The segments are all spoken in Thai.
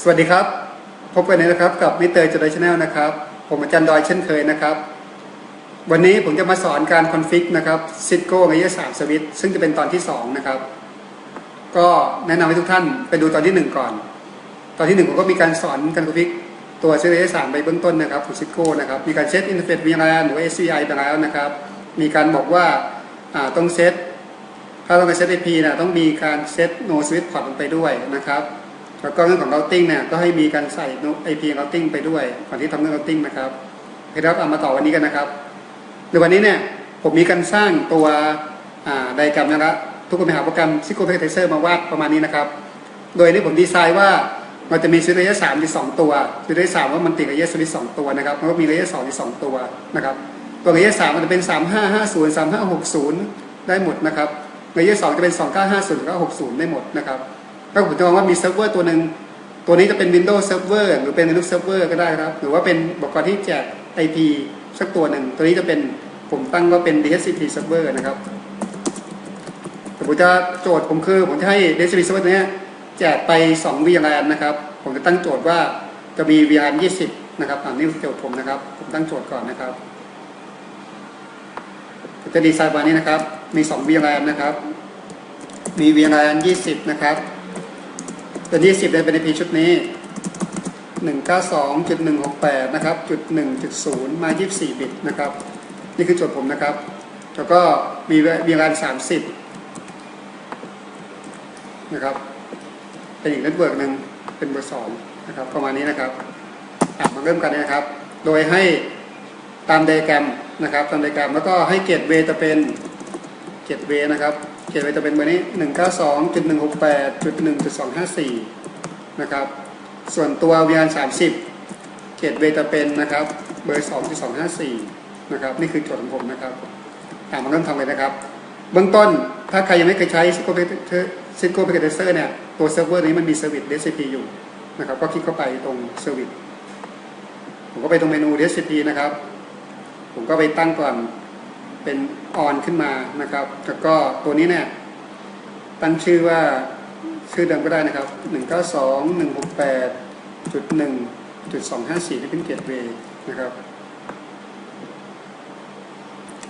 สวัสดีครับ พบกันเลยนะครับกับมิเตอร์จดชแนลนะครับ ผมอาจารย์ดอยเช่นเคยนะครับ วันนี้ผมจะมาสอนการคอนฟิกนะครับซิโก้ระยะสามสวิตซึ่งจะเป็นตอนที่ 2 นะครับ ก็แนะนำให้ทุกท่านไปดูตอนที่ 1 ก่อน ตอนที่ 1 ผมก็มีการสอนการคอนฟิกตัวเซระยะสามไปเบื้องต้นนะครับของซิโก้นะครับมีการเซตอินเทอร์เฟซ VLAN หรือ SCI ไปแล้วนะครับ มีการบอกว่าต้องเซตถ้าเราไปเซต IP นะต้องมีการเซต no switch port ลงไปด้วยนะครับ แล้วก็เรื่องของ routing เนี่ยก็ให้มีการใส่ no IP routing ไปด้วยก่อนที่ทำเรื่อง routing นะครับเครับเอามาต่อวันนี้กันนะครับในวันนี้เนี่ยผมมีการสร้างตัวไดแกรมนะครับทุกคนไปหาโปรแกรม Cisco Packetizer มาวาดประมาณนี้นะครับ โดยนี้ผมดีไซน์ว่ามันจะมีสวิตช์ระยะ3มี2ตัวสวิตช์ระยะ3ว่ามันติดระยะสวิตช์2ตัวนะครับแล้วก็มีระยะ2มี2ตัวนะครับตัวระยะ3มันจะเป็น3550 3560ได้หมดนะครับระยะ2จะเป็น2950 2960ได้หมดนะครับ ถ้าผมจะมองว่ามีเซิร์ฟเวอร์ตัวหนึ่งตัวนี้จะเป็น Windows Server หรือเป็น Linux Server ก็ได้ครับ หรือว่าเป็นอุปกรณ์ที่แจก IP สักตัวหนึ่ง ตัวนี้จะเป็นผมตั้งว่าเป็น DHCP Server นะครับแต่ผมจะโจทย์ผมคือผมจะให้ DHCP Server เนี้แจกไป 2 VLAN นะครับ ผมจะตั้งโจทย์ว่าจะมี VLAN 20 นะครับอ่านี่โจทย์ผมนะครับ ผมตั้งโจทย์ก่อนนะครับจะดีไซน์วันนี้นะครับ มี 2 VLAN นะครับ มี VLAN 20 นะครับ ตัว20เลยเป็น IP ชุดนี้192.168นะครับจุด1.0มา24บิตนะครับ นี่คือโจทย์ผมนะครับ แล้วก็มี VLAN 30นะครับ เป็นอีกเน็ตเวิร์กหนึ่งเป็นเบอร์สองนะครับประมาณนี้นะครับอะมาเริ่มกันนะครับ โดยให้ตามไดแกรมนะครับตามไดแกรมแล้วก็ให้เกตเวจะเป็นเกตเวนะครับ เกตเวย์จะเป็นเบอร์นี้ 192.168.1.254 นะครับ ส่วนตัว VLAN 30 เกตเวย์จะเป็นนะครับ เบอร์ 2.254 นะครับ นี่คือโจทย์ของผมนะครับอะมาเริ่มทำเลยนะครับ เบื้องต้นถ้าใครยังไม่เคยใช้ Cisco Cisco Packetizer เนี่ยตัวเซิร์ฟเวอร์นี้มันมีเซอร์วิส DHCP อยู่นะครับก็คลิกเข้าไปตรงเซอร์วิสผมก็ไปตรงเมนู DHCP นะครับ ผมก็ไปตั้งก่อน เป็นออนขึ้นมานะครับ แล้วก็ตัวนี้เนี่ยตั้งชื่อว่าชื่อเดิมก็ได้นะครับ 192.168.1.254ที่เป็นเกตเวย์นะครับ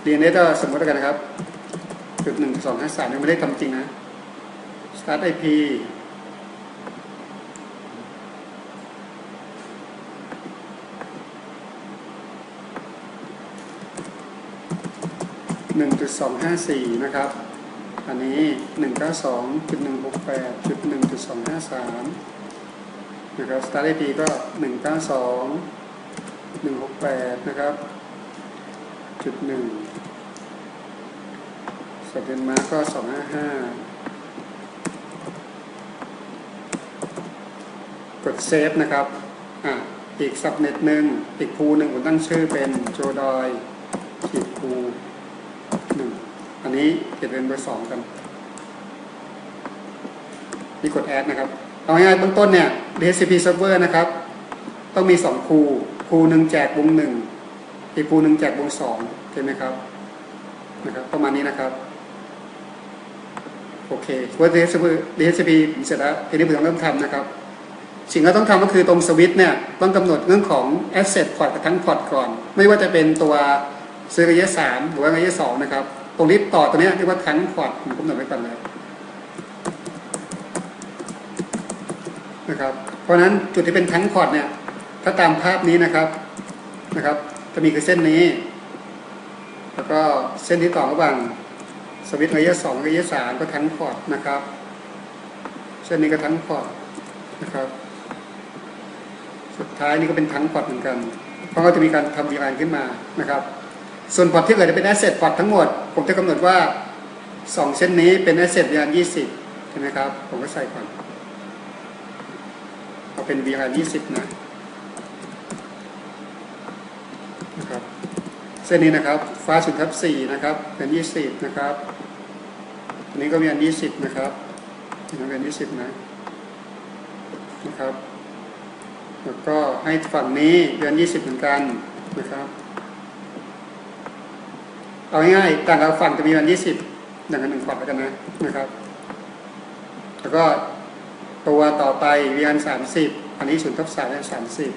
DNS ก็สมมติกันนะครับจุดหนึ่งสองห้าสามยังไม่ได้ทำจริงนะ start IP 254 นะครับ อันนี้ 192.168.1.253 นะครับ สตาร์เลดีก็ 192 168 นะครับ จุดหนึ่งสเดนมาร์กก็ 255 กดเซฟนะครับ อะ อีกสับเน็ตหนึ่ง อีกพูหนึ่งผมตั้งชื่อเป็นโจดอย นี้เก็บเป็นเบอร์สองกันนี่กดแอดนะครับ เอาง่ายๆเบื้องต้นเนี่ย DHCP server นะครับ ต้องมีสองคูคูหนึ่งแจกวงหนึ่งอีกคูหนึ่งแจกวงสองเห็นไหมครับนะครับ ประมาณนี้นะครับ โอเคว่า DHCP DHCP เสร็จแล้วทีนี้ผมต้องเริ่มทำนะครับ สิ่งที่ต้องทำก็คือตรงสวิตช์เนี่ยต้องกำหนดเรื่องของ asset port กับทั้ง port ก่อน ไม่ว่าจะเป็นตัวซื้อระยะ3หรือว่าระยะ2นะครับ ตรงนี้ต่อตัวนี้เรียกว่าทั้ง port ผมกำหนดไว้ก่อนเลยนะครับ เพราะนั้นจุดที่เป็นทั้ง port เนี่ยถ้าตามภาพนี้นะครับนะครับ จะมีคือเส้นนี้ แล้วก็เส้นที่ต่อระหว่างสวิตช์ระยะสองระยะสามก็ทั้งพอร์ตนะครับ เส้นนี้ก็ทั้งพอร์ตนะครับ สุดท้ายนี่ก็เป็นทั้งพอร์ตเหมือนกัน เพราะก็จะมีการทำดีไลน์ขึ้นมานะครับ ส่วนพอร์ตที่เหลือจะเป็นแอสเซทพอร์ตทั้งหมด ผมจะกำหนดว่าสองเส้นนี้เป็นแอสเซท VLAN 20ใช่ไหมครับ ผมก็ใส่ก่อนเอาเป็น VLAN 20นะนะครับเส้นนี้นะครับฟ้าศูนย์ทับสี่นะครับเป็นยี่สิบนะครับอันนี้ก็มีอันยี่สิบนะครับอันนี้เป็นยี่สิบนะนะครับแล้วก็ให้ฝั่งนี้เป็นยี่สิบเหมือนกันนะครับ เอาง่ายๆต่างกับฝั่งจะมีอันยี่สิบอย่างละหนึ่งฝั่งแล้วกันนะนะครับ แล้วก็ตัวต่อไป VN สามสิบอันนี้ศูนย์ทับสามสามสิบ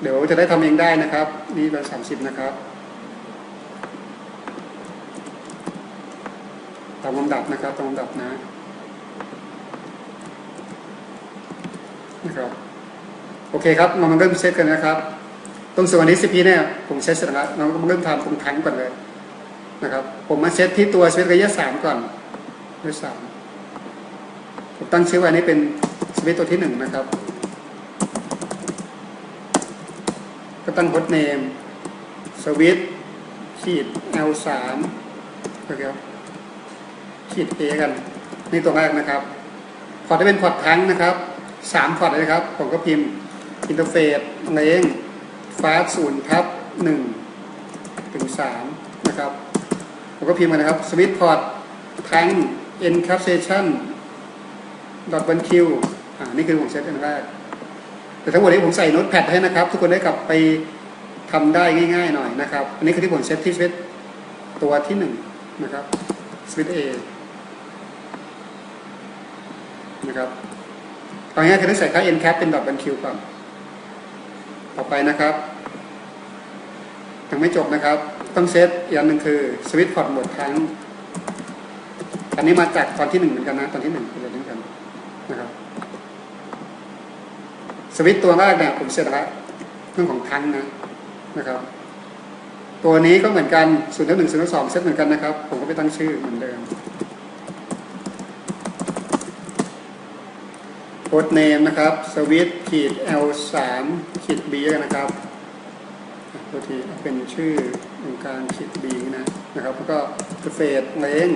เดี๋ยวจะได้ทำเองได้นะครับ นี่เราสามสิบนะครับตามลำดับนะครับตามลำดับนะนะครับโอเคครับเรามาเริ่มเซตกันนะครับ ตรงส่วนนี้ซีพีเนี่ยผมเซตเสร็จแล้วเราก็เริ่มทำตรงทั้งก่อนเลยนะครับ ผมมาเซตที่ตัวสวิตช์ระยะสามก่อนระยะสามผมตั้งชื่อไว้นี้เป็นสวิตช์ตัวที่หนึ่งนะครับ ก็ตั้งโฮสต์เนมสวิตขีด L สามนะครับขีด A กัน นี่ตัวแรกนะครับพอร์ตที่เป็นพอร์ตทั้งนะครับสามพอร์ตเลยครับ ผมก็พิมพ์อินเทอร์เฟซเลง ฟาสศูนย์ทับหนึ่งถึงสามนะครับผมก็พิมพ์มานะครับสวิตพอร์ตทั้ง encapsulation dot one q อ่านี่คือผมเซตอันแรก แต่ทั้งหมดนี้ผมใส่โน้ตแพดให้นะครับ ทุกคนได้กลับไปทำได้ง่ายๆหน่อยนะครับ อันนี้คือที่ผมเซตที่สวิตตัวที่หนึ่งนะครับสวิตเอนะครับตอนนี้คือต้องใส่ค่า encap เป็น dot one q ก่อนต่อไปนะครับ ยังไม่จบนะครับ ต้องเซตอีกอันหนึ่งคือสวิตช์พอร์ตหมดทั้ง อันนี้มาจากตอนที่หนึ่งเหมือนกันนะตอนที่หนึ่งเป็นเรื่องกันนะครับสวิตช์ตัวแรกเนี่ยผมเสร็จแล้วเรื่องของทั้งนะนะครับ ตัวนี้ก็เหมือนกันศูนย์ทับหนึ่งศูนย์ทับสองเซตเหมือนกันนะครับ ผมก็ไปตั้งชื่อเหมือนเดิมโค้ดเนมนะครับสวิตขีด L สามขีด B นะครับ ตัวทีเอาเป็นชื่อของการขีด B นะนะครับแล้วก็เฟสเลง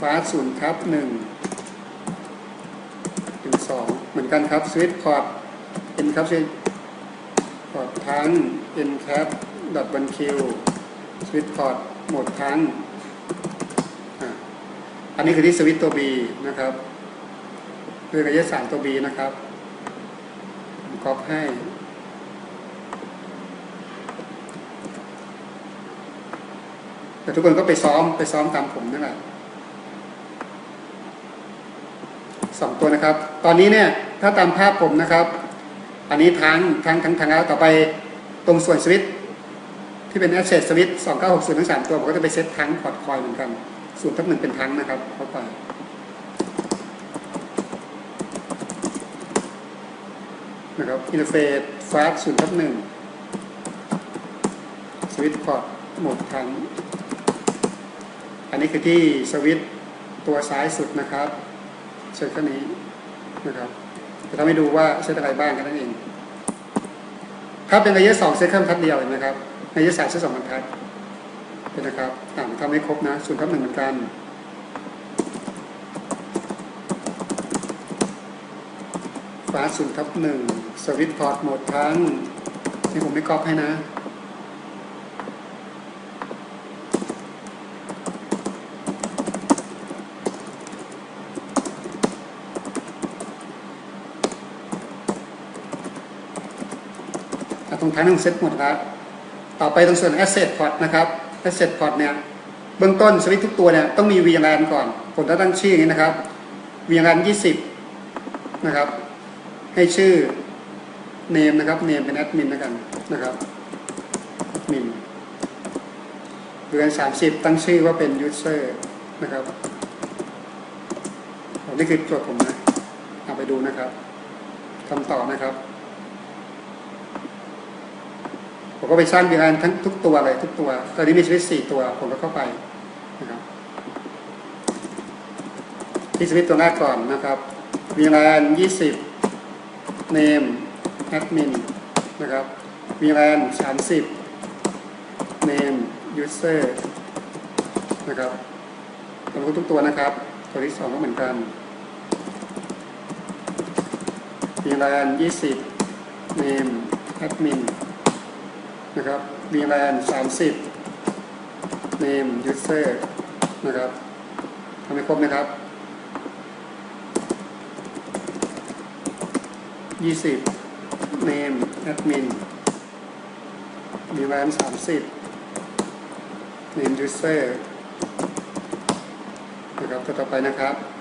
ฟาสศูนย์ทับหนึ่งถึงสองเหมือนกันครับสวิตพอร์ต encap พอร์ตทั้ง encap dot one q switch port โหมดทั้งอันนี้คือที่สวิตตัว B นะครับคือระยะสามตัว B นะครับก๊อปให้ แต่ทุกคนก็ไปซ้อมไปซ้อมตามผมนั่นแหละสองตัวนะครับ ตอนนี้เนี่ยถ้าตามภาพผมนะครับ อันนี้ทั้งทั้งทั้งทั้งแล้วต่อไปตรงส่วนสวิตที่เป็น Asset สวิตสองเก้าหกศูนย์ทั้งสามตัวผมก็จะไปเซตทั้งพอร์ตคอยเหมือนกันศูนย์ทับหนึ่งเป็นทั้งนะครับเข้าไปนะครับอินเทอร์เฟซฟาสศูนย์ทับหนึ่งสวิตพอร์ตหมดทั้ง อันนี้คือที่สวิตตัวซ้ายสุดนะครับเซตแค่นี้นะครับจะทำให้ดูว่าเซตอะไรบ้างกันนั่นเองถ้าเป็นระยะสองเซตเครื่องทัดเดียวเห็นไหมครับระยะสามเซตสองบรรทัดเป็นนะครับอ่านทำให้ครบนะศูนย์ทับหนึ่งเหมือนกันฟ้าศูนย์ทับหนึ่งสวิตพอร์ตโหมดทั้งนี่ผมไม่ก๊อปให้นะ อะตรง ท้ายต้องเซตหมดแล้วต่อไปตรงส่วน asset port นะครับ asset port เนี่ย เบื้องต้นสวิตทุกตัวเนี่ยต้องมี VLAN ก่อน ผมจะตั้งชื่ออย่างนี้นะครับ VLAN 20 นะครับ ให้ชื่อ name นะครับ name เป็น admin แล้วกันนะครับ admin VLAN 30 ตั้งชื่อว่าเป็น user นะครับนี่คือโจทย์ผมนะ เอาไปดูนะครับทำต่อนะครับ ผมก็ไปสร้าง VLAN ทั้งทุกตัวเลยทุกตัว ตอนนี้มีสวิตสี่ตัว ผมก็เข้าไปนะครับ ที่สวิตตัวแรกก่อนนะครับ VLAN 20 name admin นะครับ VLAN 30 name user นะครับตัวทุกตัวนะครับ ตัวที่สองก็เหมือนกัน VLAN 20 name admin นะครับ VLAN 30 name user นะครับทำให้ครบนะครับ 20 name admin VLAN 30 name user นะครับตัวต่อไปนะครับ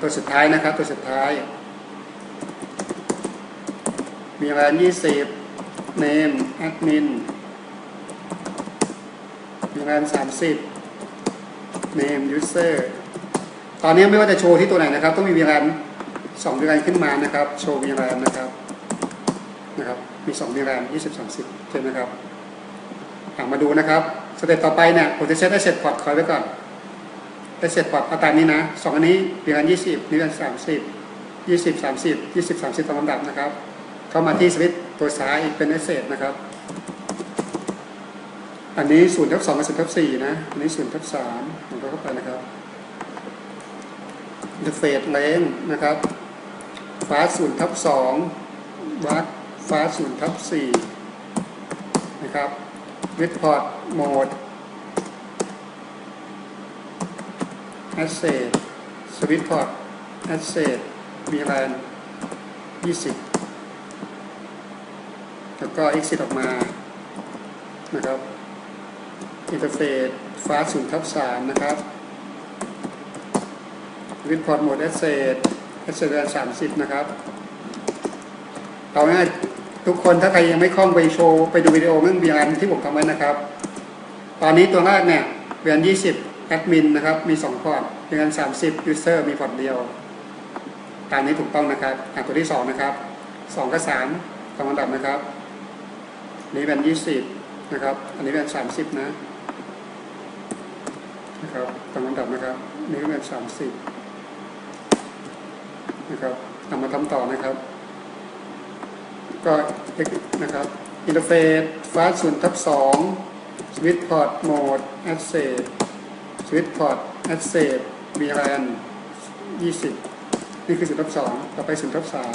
ตัวสุดท้ายนะครับ ตัวสุดท้าย มีงานยี่สิบ name admin มีงานสามสิบ name user ตอนนี้ไม่ว่าจะโชว์ที่ตัวไหนนะครับ ต้องมีวีรันสองวีรันขึ้นมานะครับ โชว์วีรันะครับนะครับ มีสองวีรันยี่สิบสามสิบใช่ไหมครับมาดูนะครับสเต็ปต่อไปเนี่ยผมจะเซตได้เสร็จพอร์ตคอยไว้ก่อน ได้เสร็จพอร์ตเอาตามนี้นะสองอันนี้วีรันยี่สิบวีรันสามสิบยี่สิบสามสิบยี่สิบสามสิบตามลำดับนะครับ เข้ามาที่สวิตตัวซ้ายเป็นเอเซตนะครับ อันนี้ศูนย์ทับสองกับศูนย์ทับสี่นะอันนี้ศูนย์ทับสามผมก็เข้าไปนะครับเทอร์เฟซเลนนะครับฟ้าศูนย์ทับสองวัดฟ้าศูนย์ทับสี่นะครับวิดพอร์ตโหมด แอสเซทสวิตพอร์ตแอสเซทมีแลนยี่สิบแล้วก็ exit ออกมานะครับอินเทอร์เฟซฟ้าศูนย์ทับสามนะครับสวิดพอร์ตโหมดแอสเซทแอสเซทแรนสามสิบนะครับเอาง่ายทุกคนถ้าใครยังไม่คล่องไปโชว์ ไปดูวิดีโอเรื่องเบียนที่ผมทำไว้นะครับ ตอนนี้ตัวแรกเนี่ยเบียนยี่สิบ แอดมินนะครับมีสองพอร์ตเบียนสามสิบยูเซอร์มีพอร์ตเดียว ตามนี้ถูกต้องนะครับอะตัวที่สองนะครับสองกับสามตามลำดับนะครับนี่เป็นยี่สิบนะครับ อันนี้เป็นสามสิบนะนะครับตามลำดับนะครับ นี่ก็เป็นสามสิบนะครับนำมาทำต่อนะครับ ก็นะครับอินเทอร์เฟซฟ้าศูนย์ทับสองสวิตพอร์ตโหมดแอดเซส สวิตพอร์ตแอดเซสบีแรนยี่สิบนี่คือศูนย์ทับสองต่อไปศูนย์ทับสาม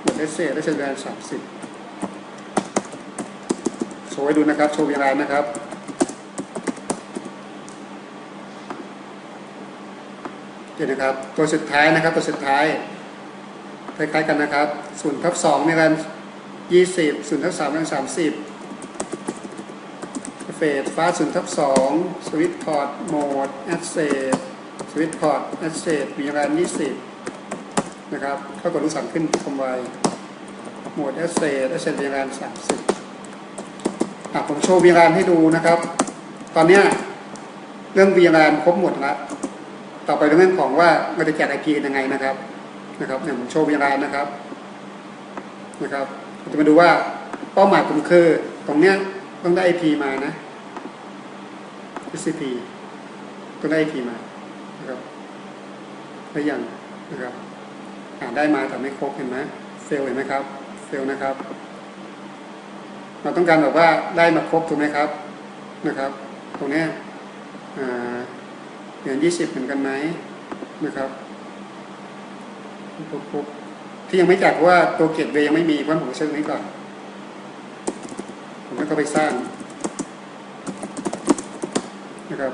โหมดแอดเซสได้เซแรนสามสิบโชว์ให้ดูนะครับ โชว์วีไลน์นะครับเดี๋ยวนะครับ ตัวสุดท้ายนะครับ ตัวสุดท้ายคล้ายๆกันนะครับศูนย์ทับสองในกันยี่สิบศูนย์ทับสามในสามสิบ เฟสฟ้าศูนย์ทับสองสวิตพอร์ตโหมดแอดเซสสวิตพอร์ตแอดเซสมีแรนยี่สิบนะครับเท่ากับลูกศรขึ้นคอมไวโหมดแอดเซสแอดเซสมีแรนสามสิบอะผมโชว์วีแรนให้ดูนะครับ ตอนเนี้ยเรื่องวีแรนครบหมดแล้วต่อไปเรื่องของว่ามันจะแจกไอพียังไงนะครับนะครับเนี่ยผมโชว์เวลานะครับนะครับเราจะมาดูว่าเป้าหมายผมคือตรงเนี้ยต้องได้ไอพีมานะ TCP ต้องได้ไอพีมานะครับได้ยังนะครับอ่านได้มาแต่ไม่ครบเห็นไหมเฟลเห็นไหมครับเฟลนะครับ เราต้องการแบบว่าได้มาครบถูกไหมครับนะครับ ตรงนี้อ่าเหรียญยี่สิบเหมือนกันไหมนะครับปุ๊บที่ยังไม่จัดเพราะว่าตัวเกตเวยังไม่มีเพราะผมเชื่อนี้ก่อนผมก็ไปสร้าง นะครับ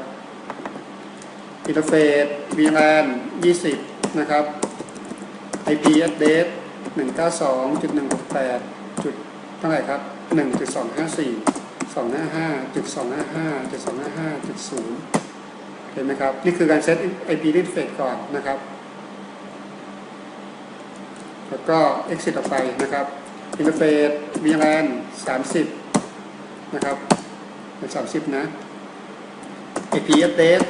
อินเทอร์เฟซ VLAN 20 นะครับ IP address 192.168จุดเท่าไหร่ครับ 1.254 255.255.255.0 เห็นไหมครับ นี่คือการเซต IP interface ก่อนนะครับ แล้วก็ exit ออกไปนะครับ interface VLAN 30 นะครับเป็น30 นะ IP address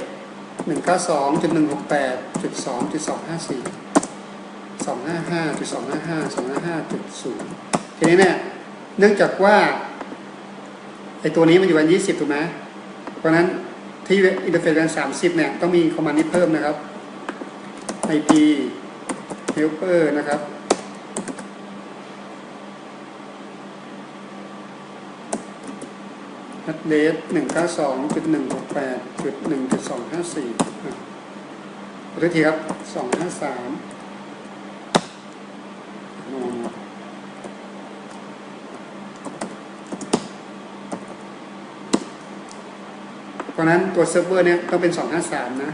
192.168.2.254 255.255 255.0 ทีนี้เนี่ยเนื่องจากว่าไอตัวนี้มันอยู่กัน 20 ถูกไหมเพราะนั้นที่อินเทอร์เฟซแรนสามสิบเนี่ย ต้องมีคอมมานด์นี้เพิ่มนะครับ IP helper นะครับ นัดเลสหนึ่งเก้าสองจุดหนึ่งหกแปดจุดหนึ่งจุดสองห้าสี่ขอโทษทีครับสองห้าสามเพราะนั้นตัวเซิร์ฟเวอร์เนี่ยต้องเป็น 253 นะ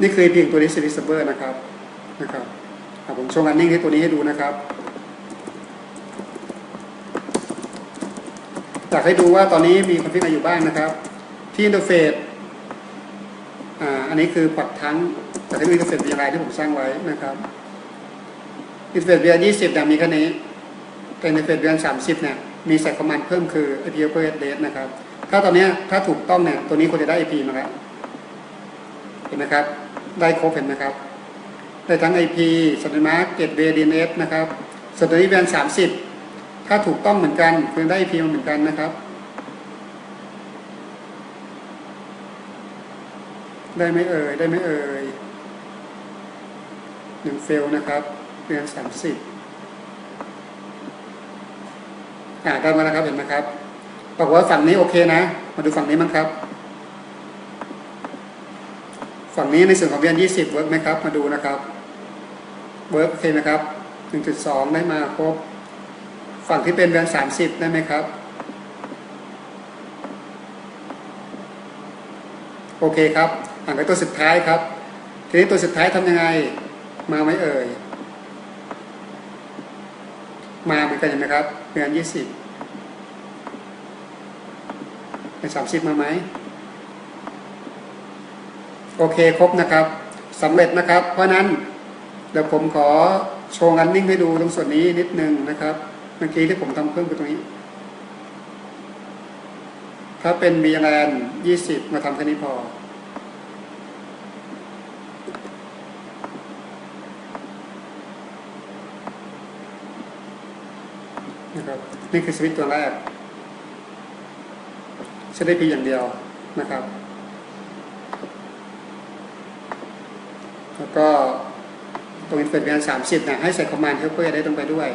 นี่คือเพียงตัวนี้ซีรีส์เซิร์ฟเวอร์นะครับนะครับผมโชว์งานนิ่งที่ตัวนี้ให้ดูนะครับอยากให้ดูว่าตอนนี้มีคอนฟิกอะไรอยู่บ้างนะครับ ที่อินเทอร์เฟซอ่าอันนี้คือปรับทั้งแต่ที่อินเทอร์เฟซ VRI ที่ผมสร้างไว้นะครับอินเทอร์เฟซ VRI 20เนี่ยมีแค่นี้แต่อินเทอร์เฟซ VRI 30เนี่ยมีใส่คอมมานด์เพิ่มคือ IP Upper Address นะครับ ถ้าตอนนี้ถ้าถูกต้องเนี่ยตัวนี้ควรจะได้ IP มาแล้วเห็นไหมครับ ได้ครบเห็นไหมครับ ได้ทั้ง IP สัญลักษณ์เกตเวย์ DNS นะครับส่วนตัวนี้แบรน30ถ้าถูกต้องเหมือนกันควรได้ IP มาเหมือนกันนะครับ ได้ไหมเอ่ย ได้ไหมเอ่ยหนึ่งเฟลนะครับเดือนสามสิบอ่าได้มาแล้วครับเห็นไหมครับบอกว่าฝั่งนี้โอเคนะ มาดูฝั่งนี้มั้งครับ ฝั่งนี้ในส่วนของเดือนยี่สิบเวิร์กไหมครับ มาดูนะครับ เวิร์กโอเคนะครับหนึ่งจุดสองได้มาครบ ฝั่งที่เป็นเดือนสามสิบได้ไหมครับ โอเคครับอ่านไปตัวสุดท้ายครับ ทีนี้ตัวสุดท้ายทำยังไง มาไหมเอ่ย มาเหมือนกันเห็นไหมครับเดือนยี่สิบเป็นสามสิบมาไหม โอเคครบนะครับสำเร็จนะครับ เพราะนั้นเดี๋ยวผมขอโชว์งานนิ่งให้ดูตรงส่วนนี้นิดนึงนะครับ เมื่อกี้ที่ผมทำเพิ่มคือตรงนี้ ถ้าเป็น v l a n 20มาทำแค่นี้พอนะครับนี่คือสวิตตัวแรกใช้ได้เพียงอย่างเดียวนะครับ แล้วก็ตรงอินเฟอร์เรนสามสิบนะให้ใส่คอมมานด์เฮลเปอร์ได้ต้องไปด้วย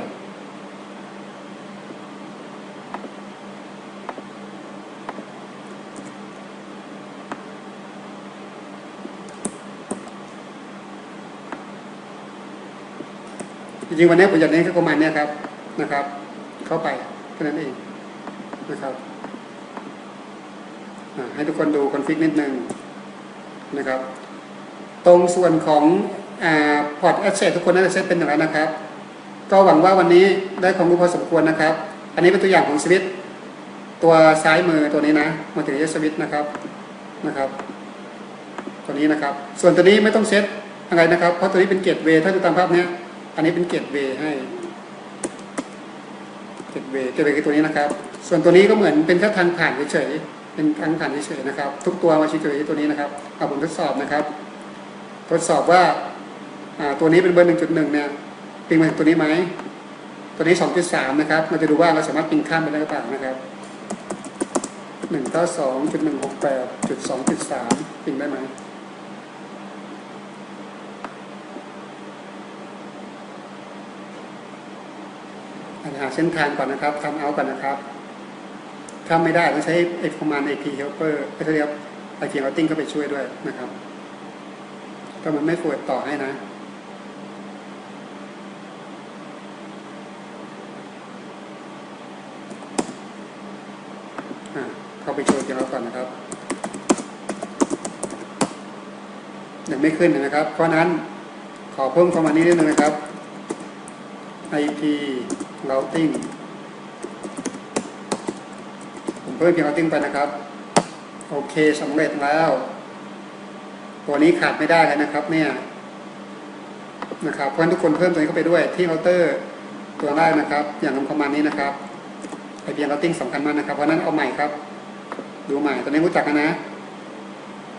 จริงๆวันนี้ผมอยากเน้นแค่คอมมานด์เนี่ยครับนะครับ เข้าไปแค่นั้นเองนะครับให้ทุกคนดูคอนฟิกนิดนึงนะครับ ตรงส่วนของพอร์ตแอสเซททุกคนน่าจะเซตเป็นอย่างไรนะครับ ก็หวังว่าวันนี้ได้ความรู้พอสมควรนะครับ อันนี้เป็นตัวอย่างของสวิตตัวซ้ายมือตัวนี้นะมาถึงสวิตนะครับนะครับ ตัวนี้นะครับ ส่วนตัวนี้ไม่ต้องเซตอะไรนะครับ เพราะตัวนี้เป็นเกตเวถ้าดูตามภาพเนี้ยอันนี้เป็นเกตเวให้เกตเวเกตเวคือตัวนี้นะครับ ส่วนตัวนี้ก็เหมือนเป็นแค่ทางผ่านเฉยๆเป็นทางผ่านเฉยๆนะครับ ทุกตัวมาชี้เฉยๆตัวนี้นะครับเอาผมทดสอบนะครับ ทดสอบว่าตัวนี้เป็นเบอร์หนึ่งจุดหนึ่งเนี่ยปิงมาถึงตัวนี้ไหมตัวนี้สองจุดสามนะครับ เราจะดูว่าเราสามารถปิงข้ามไปได้หรือเปล่านะครับหนึ่งเก้าสองจุดหนึ่งหกแปดจุดสองจุดสามปิงได้ไหมหาเส้นทางก่อนนะครับทำเอาก่อนนะครับ ถ้าไม่ได้ต้องใช้ไอ้ประมาณ IP helper ก็จะเรียก IP routing เข้าไปช่วยด้วยนะครับ ก็มันไม่ปวดต่อให้นะเข้าไปโชว์กันแล้วก่อนนะครับยังไม่ขึ้นนะครับ เพราะฉะนั้นขอเพิ่มเข้ามานี้นิดนึงนะครับ IP routing ผมเพิ่ม IP routing ไปนะครับ โอเคสำเร็จแล้ว ตัวนี้ขาดไม่ได้เลยนะครับ เนี่ยนะครับเพราะฉะนั้นทุกคนเพิ่มตัวนี้เข้าไปด้วยที่เคาน์เตอร์ตัวแรกนะครับ อย่างนำคอมมานนี้นะครับไอเพียงเราติ้งสำคัญมากนะครับเพราะนั้นเอาใหม่ครับ ดูใหม่ตอนนี้รู้จักกันนะ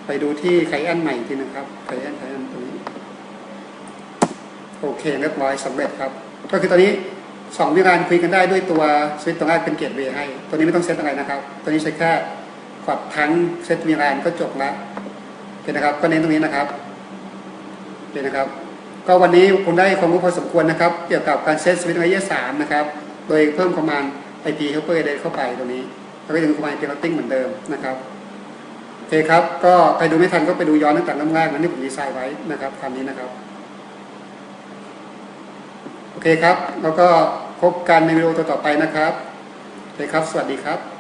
ไปดูที่ไคแอนใหม่ทีนะครับไคแอนไคแอนตรงนี้โอเคเรียบร้อยสำเร็จครับ ก็คือตอนนี้สองวิธีการคุยกันได้ด้วยตัวสวิตตัวแรกเป็นเกตเวย์ให้ ตัวนี้ไม่ต้องเซตอะไรนะครับ ตัวนี้ใช้แค่กดทั้งเซตวิธีการก็จบแล้ว เคนะครับก็เน้นตรงนี้นะครับโอเคนะครับ ก็วันนี้ผมได้ความรู้พอสมควรนะครับ เกี่ยวกับการเซตสวิตช์ไวเยสามนะครับ โดยเพิ่มคอมมานด์ IP helper ได้เข้าไปตรงนี้แล้วก็ยังคอมมานด์ IP routing เหมือนเดิมนะครับโอเคครับ ก็ใครดูไม่ทันก็ไปดูย้อนตั้งแต่เริ่มแรกนั้นที่ผมดีไซน์ไว้นะครับคำนี้นะครับโอเคครับ แล้วก็พบกันในวิดีโอต่อๆไปนะครับโอเคครับ สวัสดีครับ